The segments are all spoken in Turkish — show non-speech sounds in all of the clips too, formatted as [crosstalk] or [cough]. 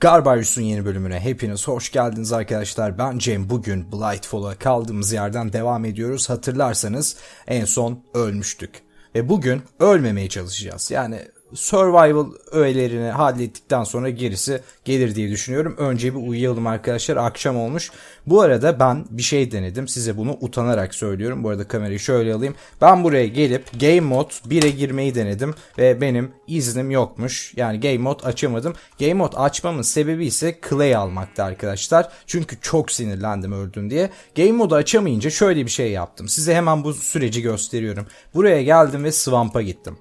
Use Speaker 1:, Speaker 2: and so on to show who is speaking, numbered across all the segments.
Speaker 1: Garbarius'un yeni bölümüne hepiniz hoş geldiniz arkadaşlar. Ben Cem. Bugün Blightfall'a kaldığımız yerden devam ediyoruz. Hatırlarsanız en son ölmüştük. Ve bugün ölmemeye çalışacağız. Yani survival öğelerini hallettikten sonra gerisi gelir diye düşünüyorum. Önce bir uyuyalım arkadaşlar. Akşam olmuş. Bu arada ben bir şey denedim. Size bunu utanarak söylüyorum. Bu arada kamerayı şöyle alayım. Ben buraya gelip Game Mode 1'e girmeyi denedim. Ve benim iznim yokmuş. Yani Game Mode açamadım. Game Mode açmamın sebebi ise Clay almakta arkadaşlar. Çünkü çok sinirlendim öldüm diye. Game Mode'u açamayınca şöyle bir şey yaptım. Size hemen bu süreci gösteriyorum. Buraya geldim ve Swamp'a gittim.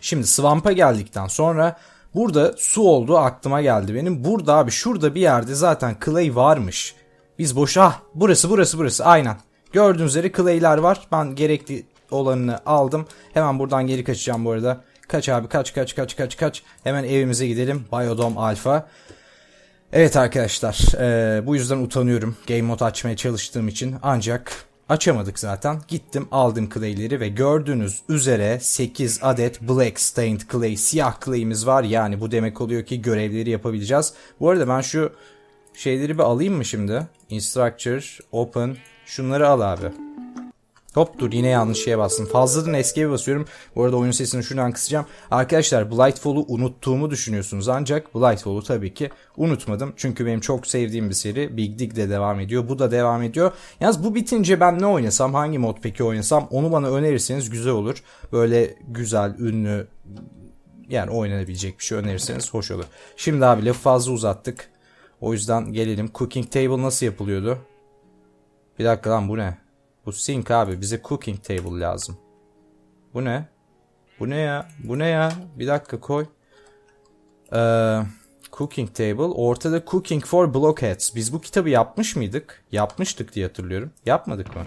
Speaker 1: Şimdi Swamp'a geldikten sonra burada su olduğu aklıma geldi benim. Burada abi şurada bir yerde zaten clay varmış. Biz boşa ah burası burası burası aynen. Gördüğünüz üzere clay'ler var. Ben gerekli olanını aldım. Hemen buradan geri kaçacağım bu arada. Kaç abi kaç kaç kaç kaç kaç. Hemen evimize gidelim. Biodome Alpha. Evet arkadaşlar e, bu yüzden utanıyorum game mode açmaya çalıştığım için ancak açamadık zaten. Gittim aldım clay'leri ve gördüğünüz üzere 8 adet black stained clay siyah clay'imiz var. Yani bu demek oluyor ki görevleri yapabileceğiz. Bu arada ben şu şeyleri bir alayım mı şimdi? Instructure, open şunları al abi. Hop dur yine yanlış şeye bastım. Fazladan escape basıyorum. Bu arada oyun sesini şuradan kısacağım. Arkadaşlar Blightfall'u unuttuğumu düşünüyorsunuz. Ancak Blightfall'u tabii ki unutmadım. Çünkü benim çok sevdiğim bir seri. Big Dig de devam ediyor. Bu da devam ediyor. Yalnız bu bitince ben ne oynasam, hangi mod peki oynasam onu bana önerirseniz güzel olur. Böyle güzel, ünlü yani oynanabilecek bir şey önerirseniz hoş olur. Şimdi abi lafı fazla uzattık. O yüzden gelelim. Cooking table nasıl yapılıyordu? Bir dakika lan bu ne? Bu sink abi. Bize cooking table lazım. Bu ne? Bu ne ya? Bu ne ya? Bir dakika koy. Ee, cooking table. Ortada cooking for blockheads. Biz bu kitabı yapmış mıydık? Yapmıştık diye hatırlıyorum. Yapmadık mı?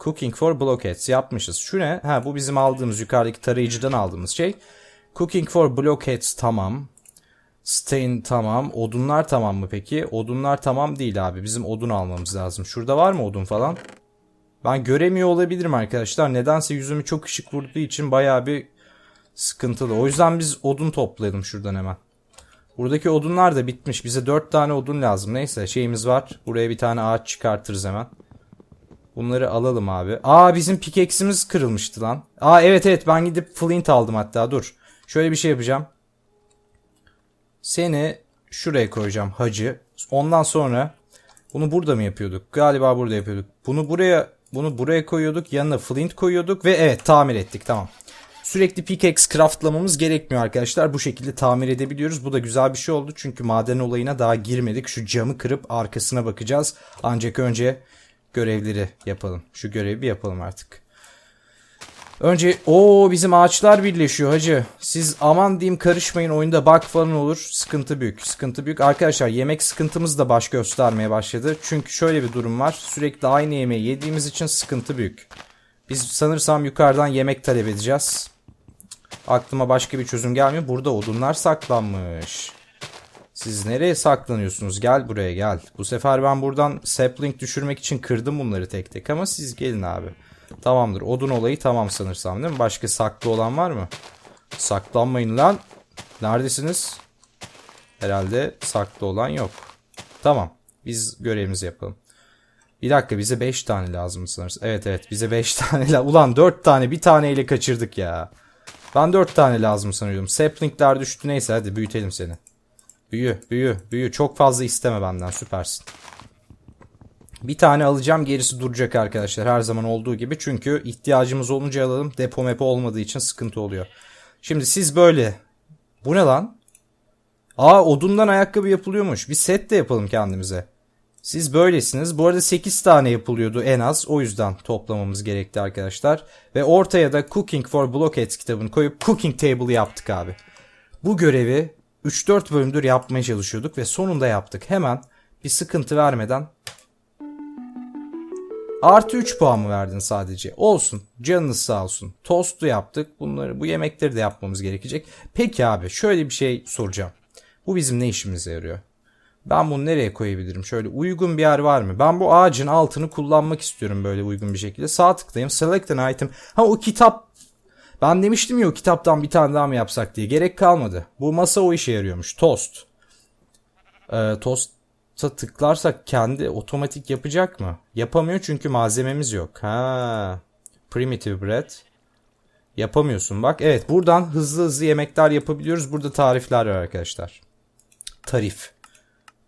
Speaker 1: Cooking for blockheads yapmışız. Şu ne? Ha bu bizim aldığımız yukarıdaki tarayıcıdan aldığımız şey. Cooking for blockheads tamam. Stain tamam. Odunlar tamam mı peki? Odunlar tamam değil abi. Bizim odun almamız lazım. Şurada var mı odun falan? Ben göremiyor olabilirim arkadaşlar. Nedense yüzümü çok ışık vurduğu için bayağı bir sıkıntılı. O yüzden biz odun toplayalım şuradan hemen. Buradaki odunlar da bitmiş. Bize 4 tane odun lazım. Neyse şeyimiz var. Buraya bir tane ağaç çıkartırız hemen. Bunları alalım abi. Aa bizim pickaxe'imiz kırılmıştı lan. Aa evet evet ben gidip flint aldım hatta dur. Şöyle bir şey yapacağım. Seni şuraya koyacağım hacı. Ondan sonra bunu burada mı yapıyorduk? Galiba burada yapıyorduk. Bunu buraya bunu buraya koyuyorduk. Yanına flint koyuyorduk ve evet tamir ettik tamam. Sürekli pickaxe craftlamamız gerekmiyor arkadaşlar. Bu şekilde tamir edebiliyoruz. Bu da güzel bir şey oldu. Çünkü maden olayına daha girmedik. Şu camı kırıp arkasına bakacağız. Ancak önce görevleri yapalım. Şu görevi bir yapalım artık. Önce o bizim ağaçlar birleşiyor hacı. Siz aman diyeyim karışmayın oyunda bug falan olur. Sıkıntı büyük. Sıkıntı büyük. Arkadaşlar yemek sıkıntımız da baş göstermeye başladı. Çünkü şöyle bir durum var. Sürekli aynı yemeği yediğimiz için sıkıntı büyük. Biz sanırsam yukarıdan yemek talep edeceğiz. Aklıma başka bir çözüm gelmiyor. Burada odunlar saklanmış. Siz nereye saklanıyorsunuz? Gel buraya gel. Bu sefer ben buradan sapling düşürmek için kırdım bunları tek tek ama siz gelin abi. Tamamdır. Odun olayı tamam sanırsam değil mi? Başka saklı olan var mı? Saklanmayın lan. Neredesiniz? Herhalde saklı olan yok. Tamam. Biz görevimizi yapalım. Bir dakika bize 5 tane lazım sanırsam. Evet evet bize 5 [laughs] tane lazım. Ulan 4 tane bir taneyle kaçırdık ya. Ben 4 tane lazım sanıyordum. Saplingler düştü neyse hadi büyütelim seni. Büyü büyü büyü. Çok fazla isteme benden süpersin. Bir tane alacağım gerisi duracak arkadaşlar her zaman olduğu gibi. Çünkü ihtiyacımız olunca alalım. Depo mepo olmadığı için sıkıntı oluyor. Şimdi siz böyle. Bu ne lan? Aa odundan ayakkabı yapılıyormuş. Bir set de yapalım kendimize. Siz böylesiniz. Bu arada 8 tane yapılıyordu en az. O yüzden toplamamız gerekti arkadaşlar. Ve ortaya da Cooking for Blockheads kitabını koyup Cooking Table yaptık abi. Bu görevi 3-4 bölümdür yapmaya çalışıyorduk ve sonunda yaptık. Hemen bir sıkıntı vermeden Artı 3 puan mı verdin sadece? Olsun. Canınız sağ olsun. Tostu yaptık. Bunları bu yemekleri de yapmamız gerekecek. Peki abi şöyle bir şey soracağım. Bu bizim ne işimize yarıyor? Ben bunu nereye koyabilirim? Şöyle uygun bir yer var mı? Ben bu ağacın altını kullanmak istiyorum böyle uygun bir şekilde. Sağ tıklayayım. Select an item. Ha o kitap. Ben demiştim ya o kitaptan bir tane daha mı yapsak diye. Gerek kalmadı. Bu masa o işe yarıyormuş. Tost. Ee, tosta tıklarsak kendi otomatik yapacak mı? Yapamıyor çünkü malzememiz yok. Ha. Primitive bread. Yapamıyorsun bak. Evet buradan hızlı hızlı yemekler yapabiliyoruz. Burada tarifler var arkadaşlar. Tarif.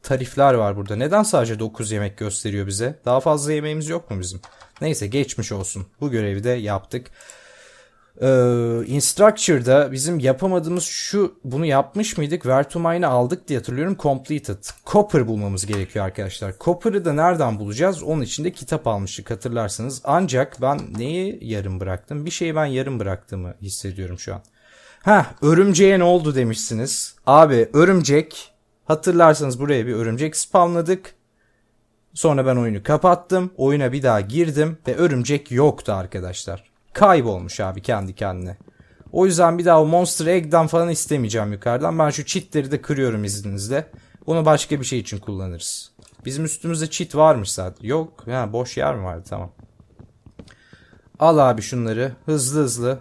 Speaker 1: Tarifler var burada. Neden sadece 9 yemek gösteriyor bize? Daha fazla yemeğimiz yok mu bizim? Neyse geçmiş olsun. Bu görevi de yaptık. Ee, Instructure'da bizim yapamadığımız şu bunu yapmış mıydık? Where to mine'ı aldık diye hatırlıyorum. Completed. Copper bulmamız gerekiyor arkadaşlar. Copper'ı da nereden bulacağız? Onun için de kitap almıştık hatırlarsanız. Ancak ben neyi yarım bıraktım? Bir şeyi ben yarım bıraktığımı hissediyorum şu an. Ha, örümceğe ne oldu demişsiniz. Abi örümcek hatırlarsanız buraya bir örümcek spamladık. Sonra ben oyunu kapattım. Oyuna bir daha girdim ve örümcek yoktu arkadaşlar. Kaybolmuş abi kendi kendine. O yüzden bir daha o Monster Egg'den falan istemeyeceğim yukarıdan. Ben şu cheatleri de kırıyorum izninizle. Bunu başka bir şey için kullanırız. Bizim üstümüzde cheat varmış zaten. Yok. Ha, boş yer mi vardı? Tamam. Al abi şunları. Hızlı hızlı.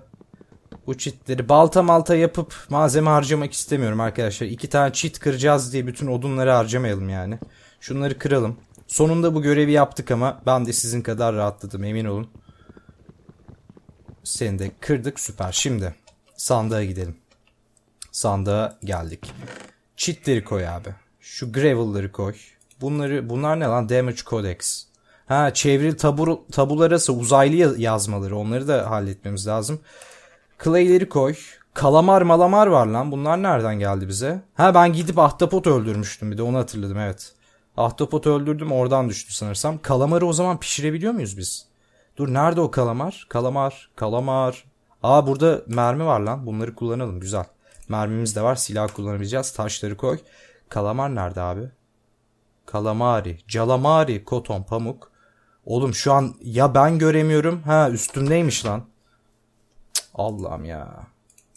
Speaker 1: Bu cheatleri balta malta yapıp malzeme harcamak istemiyorum arkadaşlar. İki tane cheat kıracağız diye bütün odunları harcamayalım yani. Şunları kıralım. Sonunda bu görevi yaptık ama ben de sizin kadar rahatladım emin olun. Seni de kırdık süper. Şimdi sandığa gidelim. Sandığa geldik. Cheatleri koy abi. Şu gravel'ları koy. Bunları bunlar ne lan? Damage Codex. Ha çevril tabur, tabularası uzaylı yazmaları onları da halletmemiz lazım. Clay'leri koy. Kalamar malamar var lan. Bunlar nereden geldi bize? Ha ben gidip ahtapot öldürmüştüm bir de onu hatırladım evet. Ahtapot öldürdüm oradan düştü sanırsam. Kalamarı o zaman pişirebiliyor muyuz biz? Dur nerede o kalamar? Kalamar, kalamar. Aa burada mermi var lan. Bunları kullanalım güzel. Mermimiz de var. Silah kullanabileceğiz. Taşları koy. Kalamar nerede abi? Kalamari, calamari, koton, pamuk. Oğlum şu an ya ben göremiyorum. Ha üstümdeymiş lan. Allah'ım ya.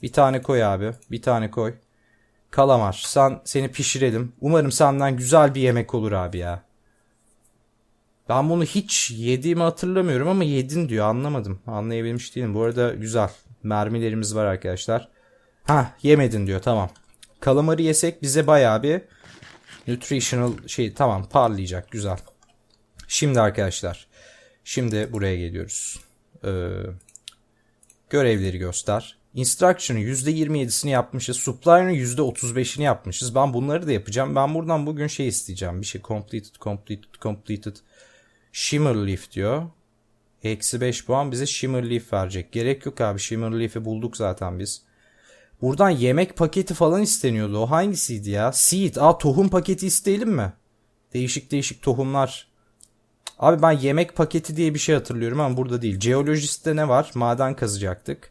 Speaker 1: Bir tane koy abi. Bir tane koy. Kalamar sen seni pişirelim. Umarım senden güzel bir yemek olur abi ya. Ben bunu hiç yediğimi hatırlamıyorum ama yedin diyor anlamadım. Anlayabilmiş değilim. Bu arada güzel. Mermilerimiz var arkadaşlar. Ha yemedin diyor tamam. Kalamarı yesek bize bayağı bir nutritional şey tamam parlayacak güzel. Şimdi arkadaşlar. Şimdi buraya geliyoruz. Ee, görevleri göster. Instruction'ın %27'sini yapmışız. Supplier'ın %35'ini yapmışız. Ben bunları da yapacağım. Ben buradan bugün şey isteyeceğim. Bir şey completed, completed, completed. Shimmer Leaf diyor. Eksi 5 puan bize Shimmer Leaf verecek. Gerek yok abi. Shimmer Leaf'i bulduk zaten biz. Buradan yemek paketi falan isteniyordu. O hangisiydi ya? Seed. Aa tohum paketi isteyelim mi? Değişik değişik tohumlar. Abi ben yemek paketi diye bir şey hatırlıyorum ama burada değil. Jeolojist'te ne var? Maden kazacaktık.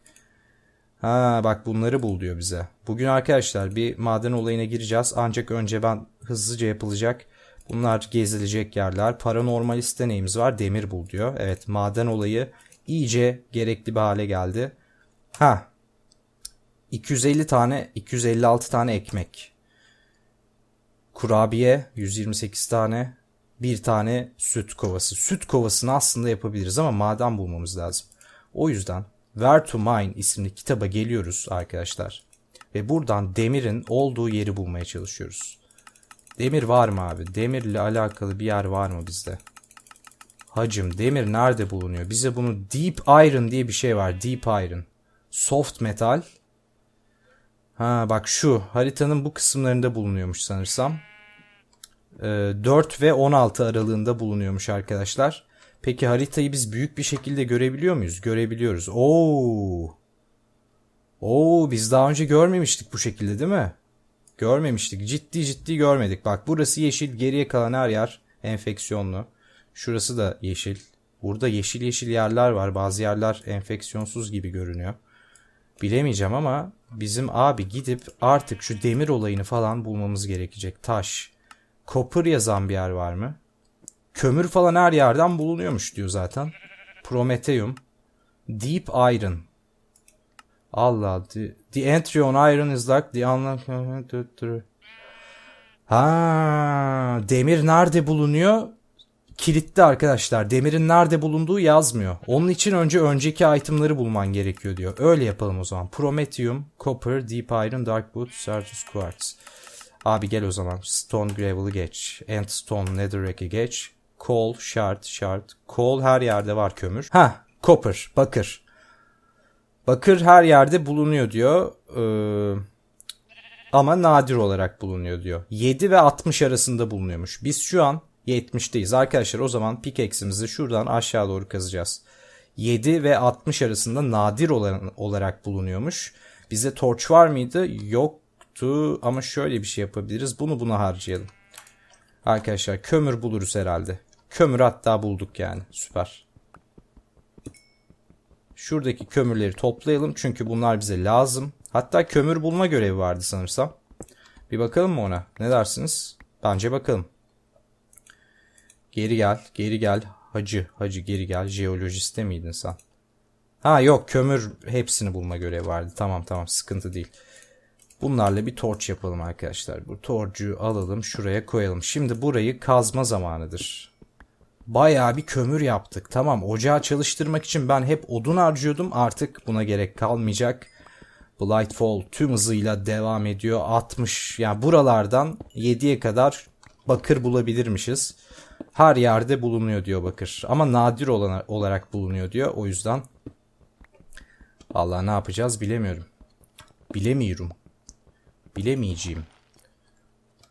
Speaker 1: Ha bak bunları bul diyor bize. Bugün arkadaşlar bir maden olayına gireceğiz. Ancak önce ben hızlıca yapılacak. Bunlar gezilecek yerler. Paranormaliste neyimiz var? Demir bul diyor. Evet maden olayı iyice gerekli bir hale geldi. Ha 250 tane 256 tane ekmek. Kurabiye 128 tane. Bir tane süt kovası. Süt kovasını aslında yapabiliriz ama maden bulmamız lazım. O yüzden Where to Mine isimli kitaba geliyoruz arkadaşlar. Ve buradan demirin olduğu yeri bulmaya çalışıyoruz. Demir var mı abi? Demirle alakalı bir yer var mı bizde? Hacım demir nerede bulunuyor? Bize bunu Deep Iron diye bir şey var. Deep Iron. Soft metal. Ha bak şu haritanın bu kısımlarında bulunuyormuş sanırsam. Ee, 4 ve 16 aralığında bulunuyormuş arkadaşlar. Peki haritayı biz büyük bir şekilde görebiliyor muyuz? Görebiliyoruz. Oo. Oo biz daha önce görmemiştik bu şekilde değil mi? Görmemiştik. Ciddi ciddi görmedik. Bak burası yeşil. Geriye kalan her yer enfeksiyonlu. Şurası da yeşil. Burada yeşil yeşil yerler var. Bazı yerler enfeksiyonsuz gibi görünüyor. Bilemeyeceğim ama bizim abi gidip artık şu demir olayını falan bulmamız gerekecek. Taş. Copper yazan bir yer var mı? Kömür falan her yerden bulunuyormuş diyor zaten. Prometheum. Deep Iron. Allah. The, entry on iron is like the unlock... Ha, demir nerede bulunuyor? Kilitli arkadaşlar. Demirin nerede bulunduğu yazmıyor. Onun için önce önceki itemları bulman gerekiyor diyor. Öyle yapalım o zaman. Prometheum, Copper, Deep Iron, Dark Wood, Sartus Quartz. Abi gel o zaman. Stone Gravel'ı geç. Endstone Netherrack'i geç. Coal, shard, shard. Coal her yerde var kömür. Ha, copper, bakır. Bakır her yerde bulunuyor diyor. Ee, ama nadir olarak bulunuyor diyor. 7 ve 60 arasında bulunuyormuş. Biz şu an 70'teyiz. Arkadaşlar o zaman pickaxe'imizi şuradan aşağı doğru kazacağız. 7 ve 60 arasında nadir olarak bulunuyormuş. Bize torch var mıydı? Yoktu ama şöyle bir şey yapabiliriz. Bunu buna harcayalım. Arkadaşlar kömür buluruz herhalde. Kömür hatta bulduk yani. Süper. Şuradaki kömürleri toplayalım çünkü bunlar bize lazım. Hatta kömür bulma görevi vardı sanırsam. Bir bakalım mı ona? Ne dersiniz? Bence bakalım. Geri gel, geri gel. Hacı, hacı geri gel. Jeolojiste miydin sen? Ha yok kömür hepsini bulma görevi vardı. Tamam tamam sıkıntı değil. Bunlarla bir torç yapalım arkadaşlar. Bu torcu alalım şuraya koyalım. Şimdi burayı kazma zamanıdır. Bayağı bir kömür yaptık. Tamam ocağı çalıştırmak için ben hep odun harcıyordum. Artık buna gerek kalmayacak. Blightfall tüm hızıyla devam ediyor. 60 yani buralardan 7'ye kadar bakır bulabilirmişiz. Her yerde bulunuyor diyor bakır. Ama nadir olan, olarak bulunuyor diyor. O yüzden Allah ne yapacağız bilemiyorum. Bilemiyorum. Bilemeyeceğim.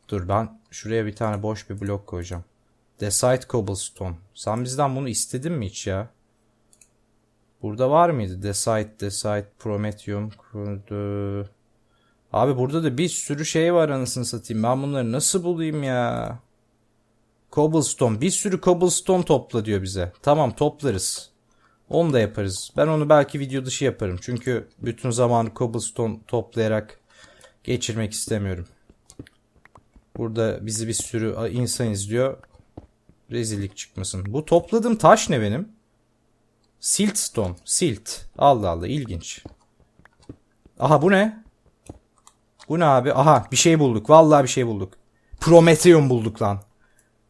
Speaker 1: Dur ben şuraya bir tane boş bir blok koyacağım. Decide Cobblestone. Sen bizden bunu istedin mi hiç ya? Burada var mıydı? Decide, Decide, Prometheum. kurdu. Abi burada da bir sürü şey var anasını satayım. Ben bunları nasıl bulayım ya? Cobblestone. Bir sürü cobblestone topla diyor bize. Tamam toplarız. Onu da yaparız. Ben onu belki video dışı yaparım. Çünkü bütün zamanı cobblestone toplayarak geçirmek istemiyorum. Burada bizi bir sürü insan izliyor. Rezillik çıkmasın. Bu topladığım taş ne benim? Siltstone. Silt. Allah Allah ilginç. Aha bu ne? Bu ne abi? Aha bir şey bulduk. Vallahi bir şey bulduk. Prometheum bulduk lan.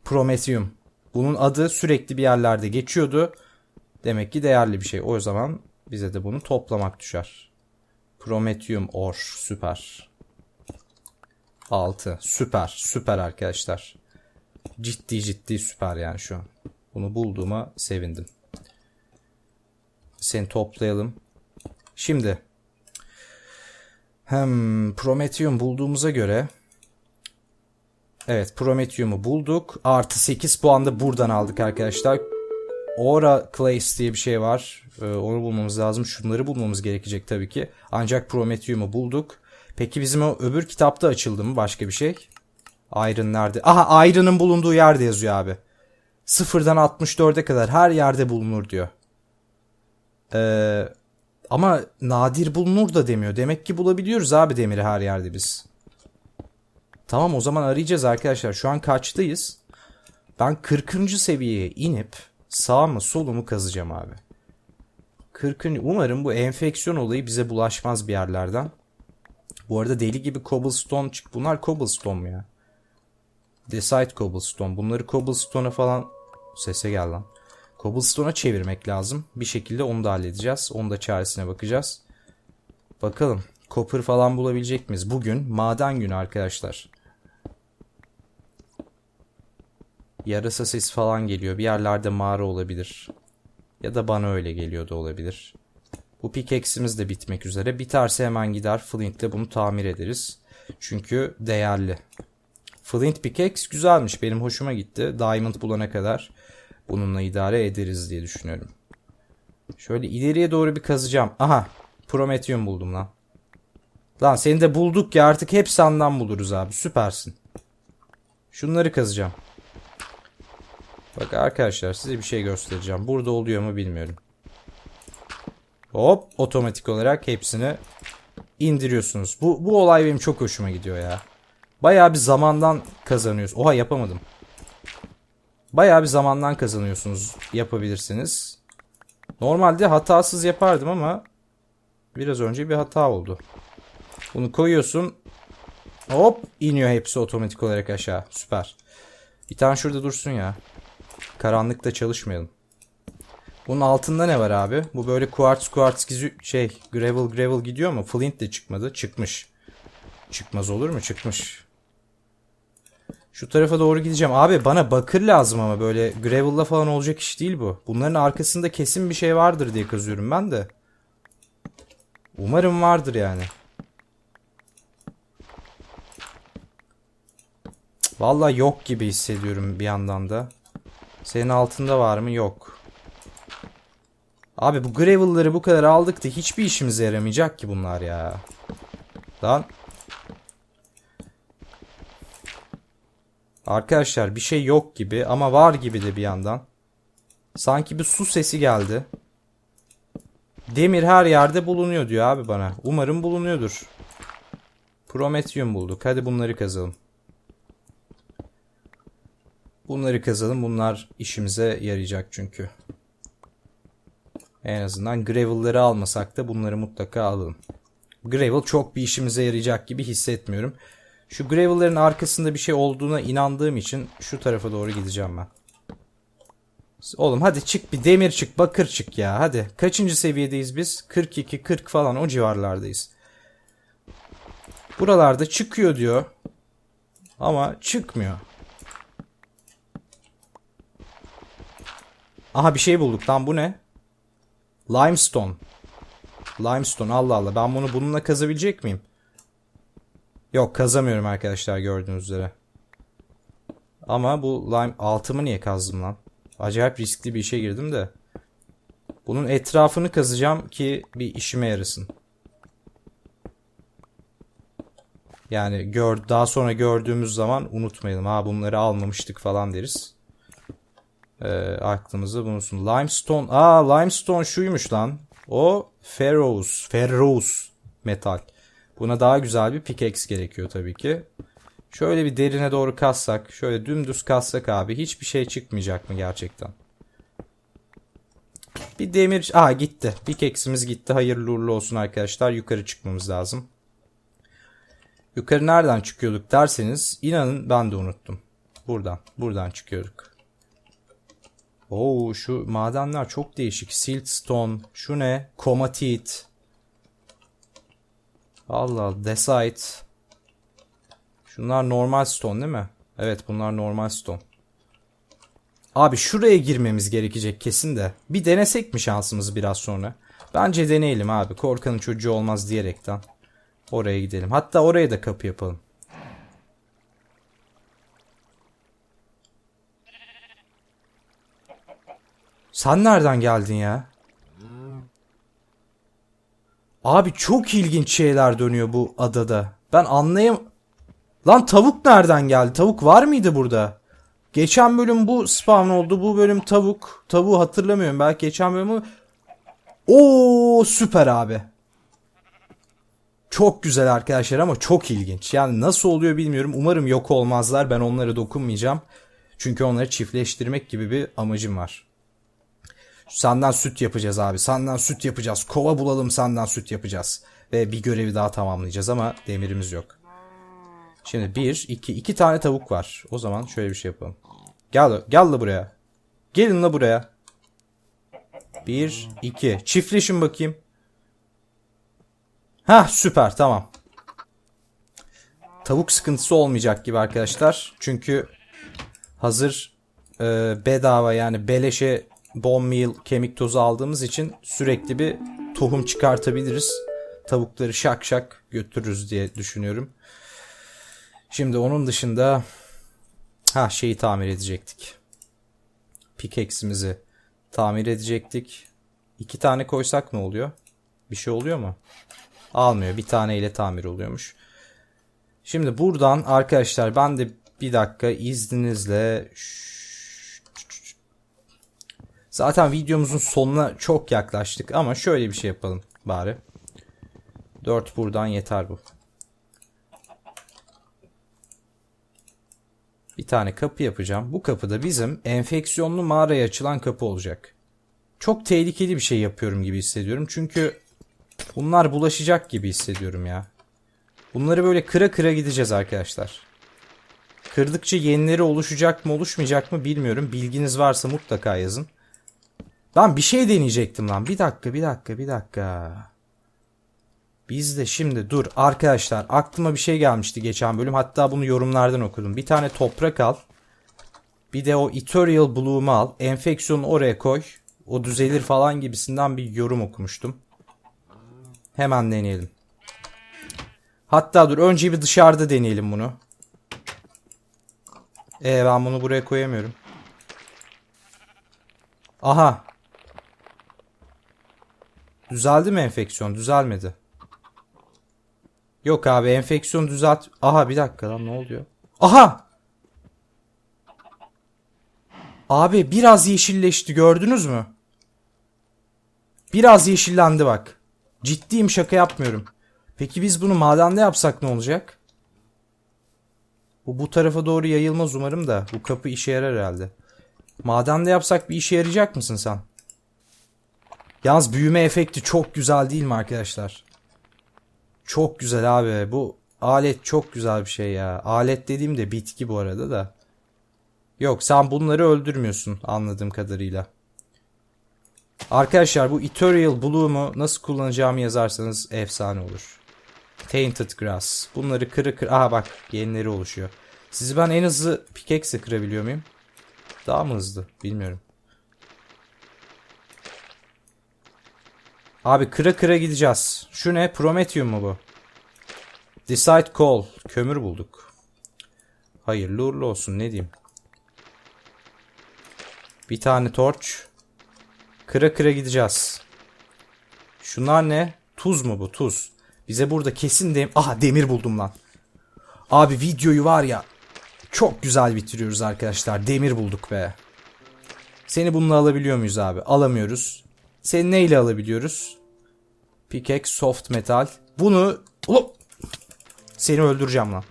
Speaker 1: Prometheum. Bunun adı sürekli bir yerlerde geçiyordu. Demek ki değerli bir şey. O zaman bize de bunu toplamak düşer. Prometheum ore. Süper. 6. Süper. Süper arkadaşlar. Ciddi ciddi süper yani şu an. Bunu bulduğuma sevindim. Seni toplayalım. Şimdi hem Prometheum bulduğumuza göre Evet Prometheum'u bulduk. Artı 8 puan da buradan aldık arkadaşlar. Aura Clays diye bir şey var. Ee, onu bulmamız lazım. Şunları bulmamız gerekecek tabii ki. Ancak Prometheum'u bulduk. Peki bizim o öbür kitapta açıldı mı başka bir şey? Iron nerede? Aha Iron'ın bulunduğu yerde yazıyor abi. Sıfırdan 64'e kadar her yerde bulunur diyor. Ee, ama nadir bulunur da demiyor. Demek ki bulabiliyoruz abi demiri her yerde biz. Tamam o zaman arayacağız arkadaşlar. Şu an kaçtayız? Ben 40. seviyeye inip sağ mı solu mu kazacağım abi. 40. Umarım bu enfeksiyon olayı bize bulaşmaz bir yerlerden. Bu arada deli gibi cobblestone çık. Bunlar cobblestone mu ya? Decide cobblestone. Bunları cobblestone'a falan sese gel lan. Cobblestone'a çevirmek lazım. Bir şekilde onu da halledeceğiz. Onu da çaresine bakacağız. Bakalım. Copper falan bulabilecek miyiz? Bugün maden günü arkadaşlar. Yarasa sesi falan geliyor. Bir yerlerde mağara olabilir. Ya da bana öyle geliyor da olabilir. Bu pickaxe'imiz de bitmek üzere. Biterse hemen gider Flint'le bunu tamir ederiz. Çünkü değerli. Flint pickaxe güzelmiş. Benim hoşuma gitti. Diamond bulana kadar bununla idare ederiz diye düşünüyorum. Şöyle ileriye doğru bir kazacağım. Aha. Prometheum buldum lan. Lan seni de bulduk ya artık hep senden buluruz abi. Süpersin. Şunları kazacağım. Bak arkadaşlar size bir şey göstereceğim. Burada oluyor mu bilmiyorum. Hop otomatik olarak hepsini indiriyorsunuz. Bu, bu olay benim çok hoşuma gidiyor ya. Bayağı bir zamandan kazanıyoruz. Oha yapamadım. Bayağı bir zamandan kazanıyorsunuz. Yapabilirsiniz. Normalde hatasız yapardım ama biraz önce bir hata oldu. Bunu koyuyorsun. Hop iniyor hepsi otomatik olarak aşağı. Süper. Bir tane şurada dursun ya. Karanlıkta çalışmayalım. Bunun altında ne var abi? Bu böyle quartz quartz şey gravel gravel gidiyor mu? Flint de çıkmadı. Çıkmış. Çıkmaz olur mu? Çıkmış. Şu tarafa doğru gideceğim. Abi bana bakır lazım ama böyle gravel'la falan olacak iş değil bu. Bunların arkasında kesin bir şey vardır diye kazıyorum ben de. Umarım vardır yani. Cık, Vallahi yok gibi hissediyorum bir yandan da. Senin altında var mı? Yok. Abi bu gravel'ları bu kadar aldık da hiçbir işimize yaramayacak ki bunlar ya. Lan. Arkadaşlar bir şey yok gibi ama var gibi de bir yandan. Sanki bir su sesi geldi. Demir her yerde bulunuyor diyor abi bana. Umarım bulunuyordur. Prometheum bulduk. Hadi bunları kazalım. Bunları kazalım. Bunlar işimize yarayacak çünkü. En azından gravel'ları almasak da bunları mutlaka alalım. Gravel çok bir işimize yarayacak gibi hissetmiyorum. Şu gravel'ların arkasında bir şey olduğuna inandığım için şu tarafa doğru gideceğim ben. Oğlum hadi çık bir demir çık bakır çık ya hadi. Kaçıncı seviyedeyiz biz? 42 40 falan o civarlardayız. Buralarda çıkıyor diyor. Ama çıkmıyor. Aha bir şey bulduk lan bu ne? Limestone. Limestone Allah Allah ben bunu bununla kazabilecek miyim? Yok kazamıyorum arkadaşlar gördüğünüz üzere. Ama bu lime altımı niye kazdım lan? Acayip riskli bir işe girdim de. Bunun etrafını kazacağım ki bir işime yarasın. Yani gör, daha sonra gördüğümüz zaman unutmayalım. Ha bunları almamıştık falan deriz. Ee, aklımızda bulunsun. Limestone. Aa limestone şuymuş lan. O ferrous. Ferrous metal. Buna daha güzel bir pickaxe gerekiyor tabii ki. Şöyle bir derine doğru kassak, şöyle dümdüz kassak abi hiçbir şey çıkmayacak mı gerçekten? Bir demir... Aa gitti. Pickaxe'imiz gitti. Hayırlı uğurlu olsun arkadaşlar. Yukarı çıkmamız lazım. Yukarı nereden çıkıyorduk derseniz inanın ben de unuttum. Buradan. Buradan çıkıyorduk. Oo şu madenler çok değişik. Siltstone. Şu ne? Komatit. Allah Allah. Desite. Şunlar normal stone değil mi? Evet bunlar normal stone. Abi şuraya girmemiz gerekecek kesin de. Bir denesek mi şansımızı biraz sonra? Bence deneyelim abi. Korkanın çocuğu olmaz diyerekten. Oraya gidelim. Hatta oraya da kapı yapalım. Sen nereden geldin ya? Abi çok ilginç şeyler dönüyor bu adada. Ben anlayam... Lan tavuk nereden geldi? Tavuk var mıydı burada? Geçen bölüm bu spawn oldu. Bu bölüm tavuk. Tavuğu hatırlamıyorum. Belki geçen bölüm... Oo süper abi. Çok güzel arkadaşlar ama çok ilginç. Yani nasıl oluyor bilmiyorum. Umarım yok olmazlar. Ben onlara dokunmayacağım. Çünkü onları çiftleştirmek gibi bir amacım var. Senden süt yapacağız abi. Senden süt yapacağız. Kova bulalım senden süt yapacağız. Ve bir görevi daha tamamlayacağız ama demirimiz yok. Şimdi bir, iki, iki tane tavuk var. O zaman şöyle bir şey yapalım. Gel, gel la buraya. Gelin la buraya. Bir, iki. Çiftleşin bakayım. Ha süper tamam. Tavuk sıkıntısı olmayacak gibi arkadaşlar. Çünkü hazır e, bedava yani beleşe bone meal kemik tozu aldığımız için sürekli bir tohum çıkartabiliriz. Tavukları şak şak götürürüz diye düşünüyorum. Şimdi onun dışında ha şeyi tamir edecektik. Pickaxe'imizi tamir edecektik. İki tane koysak ne oluyor? Bir şey oluyor mu? Almıyor. Bir tane ile tamir oluyormuş. Şimdi buradan arkadaşlar ben de bir dakika izninizle Zaten videomuzun sonuna çok yaklaştık ama şöyle bir şey yapalım bari. 4 buradan yeter bu. Bir tane kapı yapacağım. Bu kapı da bizim enfeksiyonlu mağaraya açılan kapı olacak. Çok tehlikeli bir şey yapıyorum gibi hissediyorum. Çünkü bunlar bulaşacak gibi hissediyorum ya. Bunları böyle kıra kıra gideceğiz arkadaşlar. Kırdıkça yenileri oluşacak mı oluşmayacak mı bilmiyorum. Bilginiz varsa mutlaka yazın. Lan bir şey deneyecektim lan. Bir dakika bir dakika bir dakika. Biz de şimdi dur arkadaşlar aklıma bir şey gelmişti geçen bölüm. Hatta bunu yorumlardan okudum. Bir tane toprak al. Bir de o Ethereal Bloom'u al. Enfeksiyonu oraya koy. O düzelir falan gibisinden bir yorum okumuştum. Hemen deneyelim. Hatta dur önce bir dışarıda deneyelim bunu. Ee ben bunu buraya koyamıyorum. Aha. Düzeldi mi enfeksiyon? Düzelmedi. Yok abi enfeksiyon düzelt. Aha bir dakika lan ne oluyor? Aha! Abi biraz yeşilleşti gördünüz mü? Biraz yeşillendi bak. Ciddiyim şaka yapmıyorum. Peki biz bunu madende yapsak ne olacak? Bu bu tarafa doğru yayılmaz umarım da bu kapı işe yarar herhalde. Madende yapsak bir işe yarayacak mısın sen? Yalnız büyüme efekti çok güzel değil mi arkadaşlar? Çok güzel abi. Bu alet çok güzel bir şey ya. Alet dediğim de bitki bu arada da. Yok sen bunları öldürmüyorsun anladığım kadarıyla. Arkadaşlar bu Ethereal Bloom'u nasıl kullanacağımı yazarsanız efsane olur. Tainted Grass. Bunları kırı kırı... Aha bak yenileri oluşuyor. Sizi ben en hızlı pickaxe kırabiliyor muyum? Daha mı hızlı? Bilmiyorum. Abi kıra kıra gideceğiz. Şu ne? Prometheum mu bu? Decide Coal. Kömür bulduk. Hayırlı uğurlu olsun ne diyeyim. Bir tane torç. Kıra kıra gideceğiz. Şunlar ne? Tuz mu bu? Tuz. Bize burada kesin dem... Aha demir buldum lan. Abi videoyu var ya çok güzel bitiriyoruz arkadaşlar. Demir bulduk be. Seni bununla alabiliyor muyuz abi? Alamıyoruz. Seni neyle alabiliyoruz? Pickaxe soft metal. Bunu... Ulan! Seni öldüreceğim lan.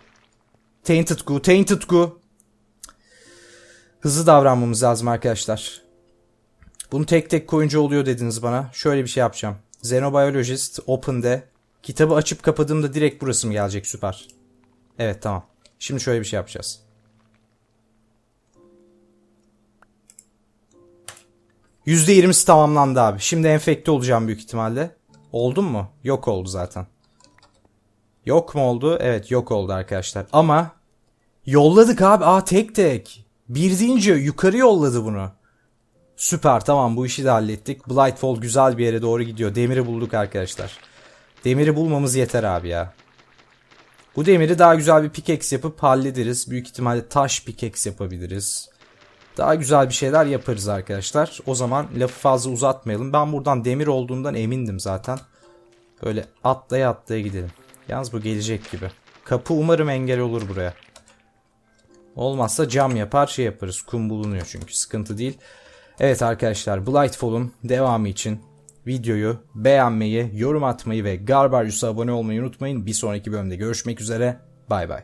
Speaker 1: Tainted Goo, Tainted Goo. Hızlı davranmamız lazım arkadaşlar. Bunu tek tek koyunca oluyor dediniz bana. Şöyle bir şey yapacağım. Xenobiologist Open'de kitabı açıp kapadığımda direkt burası mı gelecek? Süper. Evet tamam. Şimdi şöyle bir şey yapacağız. %20'si tamamlandı abi. Şimdi enfekte olacağım büyük ihtimalle. Oldum mu? Yok oldu zaten. Yok mu oldu? Evet yok oldu arkadaşlar. Ama yolladık abi. Aa tek tek. Bir deyince yukarı yolladı bunu. Süper tamam bu işi de hallettik. Blightfall güzel bir yere doğru gidiyor. Demiri bulduk arkadaşlar. Demiri bulmamız yeter abi ya. Bu demiri daha güzel bir pickaxe yapıp hallederiz. Büyük ihtimalle taş pickaxe yapabiliriz. Daha güzel bir şeyler yaparız arkadaşlar. O zaman lafı fazla uzatmayalım. Ben buradan demir olduğundan emindim zaten. Böyle atlaya atlaya gidelim. Yalnız bu gelecek gibi. Kapı umarım engel olur buraya. Olmazsa cam yapar şey yaparız. Kum bulunuyor çünkü sıkıntı değil. Evet arkadaşlar Blightfall'un devamı için videoyu beğenmeyi, yorum atmayı ve Garbarius'a abone olmayı unutmayın. Bir sonraki bölümde görüşmek üzere. Bay bay.